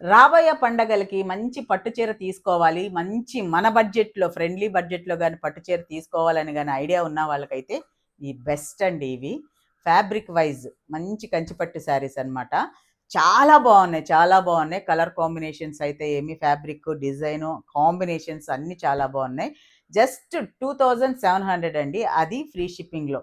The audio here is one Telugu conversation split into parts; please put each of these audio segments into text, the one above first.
రాబోయే పండగలకి మంచి పట్టు చీర తీసుకోవాలి మంచి మన బడ్జెట్లో ఫ్రెండ్లీ బడ్జెట్లో కానీ పట్టు చీర తీసుకోవాలని కానీ ఐడియా ఉన్న వాళ్ళకైతే ఈ బెస్ట్ అండి ఇవి. ఫ్యాబ్రిక్ వైజ్ మంచి కంచిపట్టు శారీస్ అన్నమాట. చాలా బాగున్నాయి చాలా బాగున్నాయి. కలర్ కాంబినేషన్స్ అయితే ఏమి ఫ్యాబ్రిక్ డిజైన్ కాంబినేషన్స్ అన్ని చాలా బాగున్నాయి. Just two thousand seven hundred అండి. అది ఫ్రీ షిప్పింగ్లో.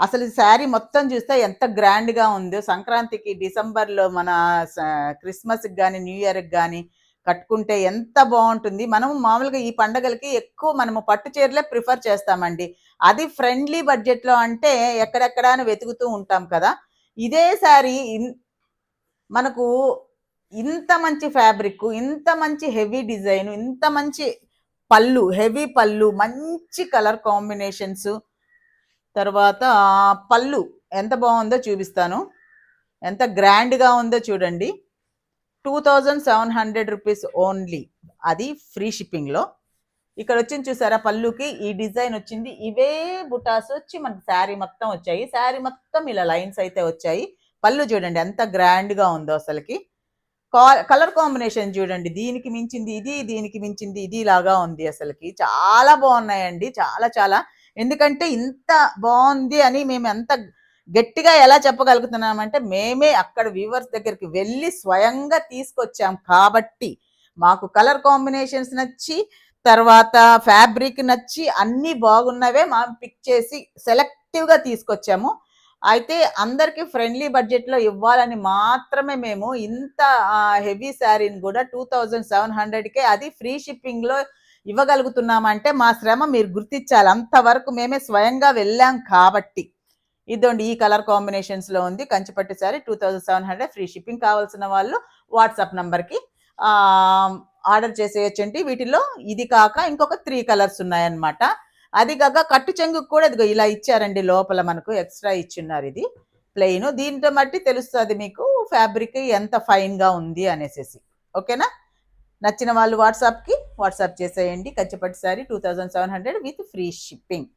అసలు శారీ మొత్తం చూస్తే ఎంత గ్రాండ్గా ఉందో. సంక్రాంతికి డిసెంబర్లో మన స- క్రిస్మస్కి కానీ న్యూ ఇయర్కి కానీ కట్టుకుంటే ఎంత బాగుంటుంది. మనం మామూలుగా ఈ పండగలకి ఎక్కువ మనము పట్టు చీరలే ప్రిఫర్ చేస్తామండి. అది ఫ్రెండ్లీ బడ్జెట్లో అంటే ఎక్కడెక్కడ అని వెతుకుతూ ఉంటాం కదా. ఇదే శారీ ఇన్- మనకు ఇంత మంచి ఫ్యాబ్రిక్ ఇంత మంచి హెవీ డిజైన్ ఇంత మంచి పళ్ళు హెవీ పళ్ళు మంచి కలర్ కాంబినేషన్స్ తర్వాత పళ్ళు ఎంత బాగుందో చూపిస్తాను. ఎంత గ్రాండ్గా ఉందో చూడండి. Two thousand seven hundred rupees only. అది ఫ్రీ షిప్పింగ్లో. ఇక్కడ వచ్చింది చూసారా పళ్ళుకి? ఈ డిజైన్ వచ్చింది. ఇవే బుటాస్ వచ్చి మనకి శారీ మొత్తం వచ్చాయి. శారీ మొత్తం ఇలా లైన్స్ అయితే వచ్చాయి. పళ్ళు చూడండి ఎంత గ్రాండ్గా ఉందో అసలుకి. కలర్ కాంబినేషన్ చూడండి. దీనికి మించింది ఇది దీనికి మించింది ఇది లాగా ఉంది అసలుకి. చాలా బాగున్నాయండి. చాలా చాలా ఎందుకంటే ఇంత బాగుంది అని మేము ఎంత గట్టిగా ఎలా చెప్పగలుగుతున్నామంటే మేమే అక్కడ వ్యూవర్స్ దగ్గరికి వెళ్ళి స్వయంగా తీసుకొచ్చాం కాబట్టి మాకు కలర్ కాంబినేషన్స్ నచ్చి తర్వాత ఫ్యాబ్రిక్ నచ్చి అన్నీ బాగున్నవే మనం పిక్ చేసి సెలెక్టివ్గా తీసుకొచ్చాము. అయితే అందరికీ ఫ్రెండ్లీ బడ్జెట్లో ఇవ్వాలని మాత్రమే మేము ఇంత హెవీ శారీని కూడా టూ థౌజండ్ సెవెన్ హండ్రెడ్కే అది ఫ్రీ షిప్పింగ్లో ఇవ్వగలుగుతున్నామంటే మా శ్రమ మీరు గుర్తించాలి. అంతవరకు మేమే స్వయంగా వెళ్ళాం కాబట్టి. ఇదండి ఈ కలర్ కాంబినేషన్స్లో ఉంది. Kanchipattu sari two thousand seven hundred free shipping కావాల్సిన వాళ్ళు వాట్సాప్ నంబర్కి. ఆర్డర్ చేసేయచ్చండి. వీటిలో ఇది కాక ఇంకొక త్రీ కలర్స్ ఉన్నాయన్నమాట. అది కాక కట్టు చెంగు కూడా ఇదిగో ఇలా ఇచ్చారండి లోపల మనకు ఎక్స్ట్రా ఇచ్చిన్నారు ఇది. ప్లెయిన్ దీంతో బట్టి తెలుస్తుంది మీకు. ఫ్యాబ్రిక్ ఎంత ఫైన్గా ఉంది అనేసి ఓకేనా? నచ్చిన వాళ్ళు వాట్సాప్కి వాట్సాప్ చేసేయండి. Kanchipattu sari two thousand seven hundred with free shipping